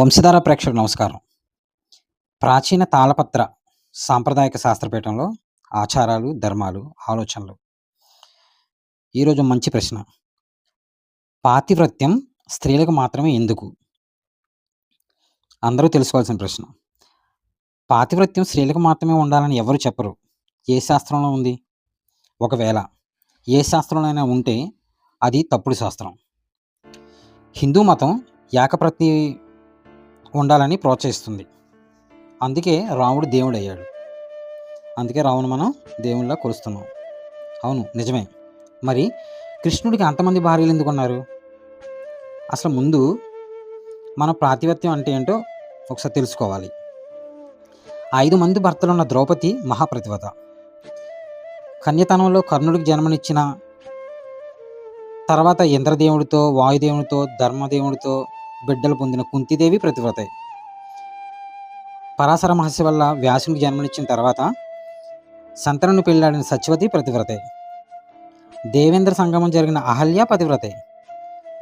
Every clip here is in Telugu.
వంశధార ప్రేక్షకులు నమస్కారం. ప్రాచీన తాళపత్ర సాంప్రదాయక శాస్త్రపీఠంలో ఆచారాలు ధర్మాలు ఆలోచనలు. ఈరోజు మంచి ప్రశ్న. పాతివ్రత్యం స్త్రీలకు మాత్రమే ఎందుకు? అందరూ తెలుసుకోవాల్సిన ప్రశ్న. పాతివ్రత్యం స్త్రీలకు మాత్రమే ఉండాలని ఎవరు చెప్పరు? ఏ శాస్త్రంలో ఉంది? ఒకవేళ ఏ శాస్త్రంలోనైనా ఉంటే అది తప్పుడు శాస్త్రం. హిందూ మతం ఏకప్రతి ఉండాలని ప్రోత్సహిస్తుంది. అందుకే రాముడు దేవుడు అయ్యాడు అందుకే రాముని మనం దేవుళ్ళ కొలుస్తున్నాం. అవును నిజమే. మరి కృష్ణుడికి అంతమంది భార్యలు ఎందుకు ఉన్నారు? అసలు ముందు మన ప్రాతిపత్యం అంటే ఏంటో ఒకసారి తెలుసుకోవాలి. ఐదు మంది భర్తలు ఉన్న ద్రౌపది మహాప్రతివత కన్యతనంలో కర్ణుడికి జన్మనిచ్చిన తర్వాత ఇంద్రదేవుడితో వాయుదేవుడితో ధర్మదేవుడితో బిడ్డలు పొందిన కుంతిదేవి ప్రతివ్రతే. పరాశర మహర్షి వల్ల వ్యాసునికి జన్మనిచ్చిన తర్వాత సంతనుని పెళ్ళాడిన సత్యవతి ప్రతివ్రతే. దేవేంద్ర సంగమం జరిగిన అహల్య పతివ్రతే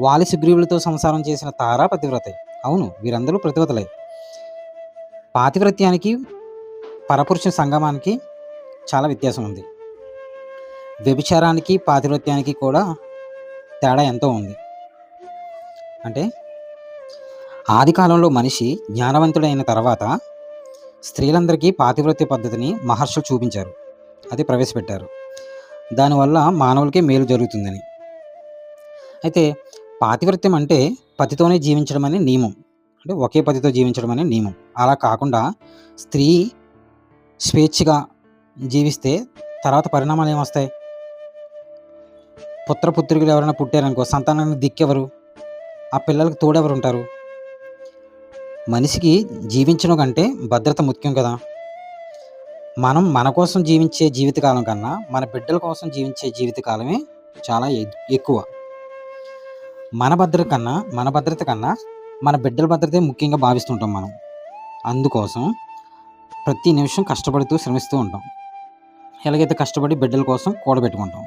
వాలి సుగ్రీవులతో సంసారం చేసిన తారా పతివ్రతే అవును వీరందరూ ప్రతివ్రతలే. పాతివ్రత్యానికి పరపురుష సంగమానికి చాలా వ్యత్యాసం ఉంది. వ్యభిచారానికి పాతివ్రత్యానికి కూడా తేడా ఎంతో ఉంది. అంటే ఆది కాలంలో మనిషి జ్ఞానవంతుడైన తర్వాత స్త్రీలందరికీ పాతివ్రత్య పద్ధతిని మహర్షులు చూపించారు. అది ప్రవేశపెట్టారు. దానివల్ల మానవులకి మేలు జరుగుతుందని. అయితే పాతివ్రత్యం అంటే పతితోనే జీవించడం అనే నియమం. అంటే ఒకే పతితో జీవించడం అనే నియమం. అలా కాకుండా స్త్రీ స్వేచ్ఛగా జీవిస్తే తర్వాత పరిణామాలు ఏమొస్తాయి? పుత్రపుత్రికలు ఎవరైనా పుట్టారనుకో సంతానానికి దిక్కెవరు? ఆ పిల్లలకు తోడెవరు ఉంటారు మనిషికి జీవించడం కంటే భద్రత ముఖ్యం కదా. మనం మన కోసం జీవించే జీవితకాలం కన్నా మన బిడ్డల కోసం జీవించే జీవితకాలమే చాలా ఎ- ఎక్కువ. మన భద్రత కన్నా మన భద్రత కన్నా మన బిడ్డల భద్రతే ముఖ్యంగా భావిస్తుంటాం మనం. అందుకోసం ప్రతి నిమిషం కష్టపడుతూ శ్రమిస్తూ ఉంటాం. ఎలాగైతే కష్టపడి బిడ్డల కోసం కూడబెట్టుకుంటాం.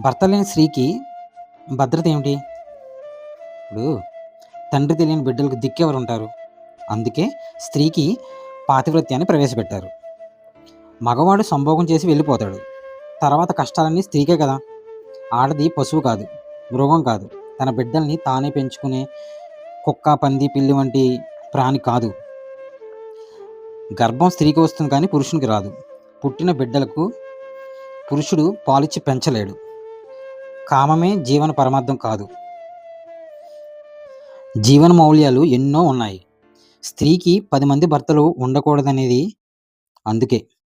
భర్త లేని స్త్రీకి భద్రత ఏమిటి? ఇప్పుడు తండ్రి తెలియని బిడ్డలకు దిక్కెవరు ఉంటారు అందుకే స్త్రీకి పాతివృత్యాన్ని ప్రవేశపెట్టారు. మగవాడు సంభోగం చేసి వెళ్ళిపోతాడు. తర్వాత కష్టాలన్నీ స్త్రీకే కదా. ఆడది పశువు కాదు మృగం కాదు. తన బిడ్డల్ని తానే పెంచుకునే కుక్క పంది పిల్లి వంటి ప్రాణి కాదు. గర్భం స్త్రీకి వస్తుంది కానీ పురుషునికి రాదు. పుట్టిన బిడ్డలకు పురుషుడు పాలిచ్చి పెంచలేడు. కామమే జీవన పరమార్థం కాదు. జీవన మౌల్యాలు ఎన్నో ఉన్నాయి. స్త్రీకి పది మంది భర్తలు ఉండకూడదనేది అందుకే.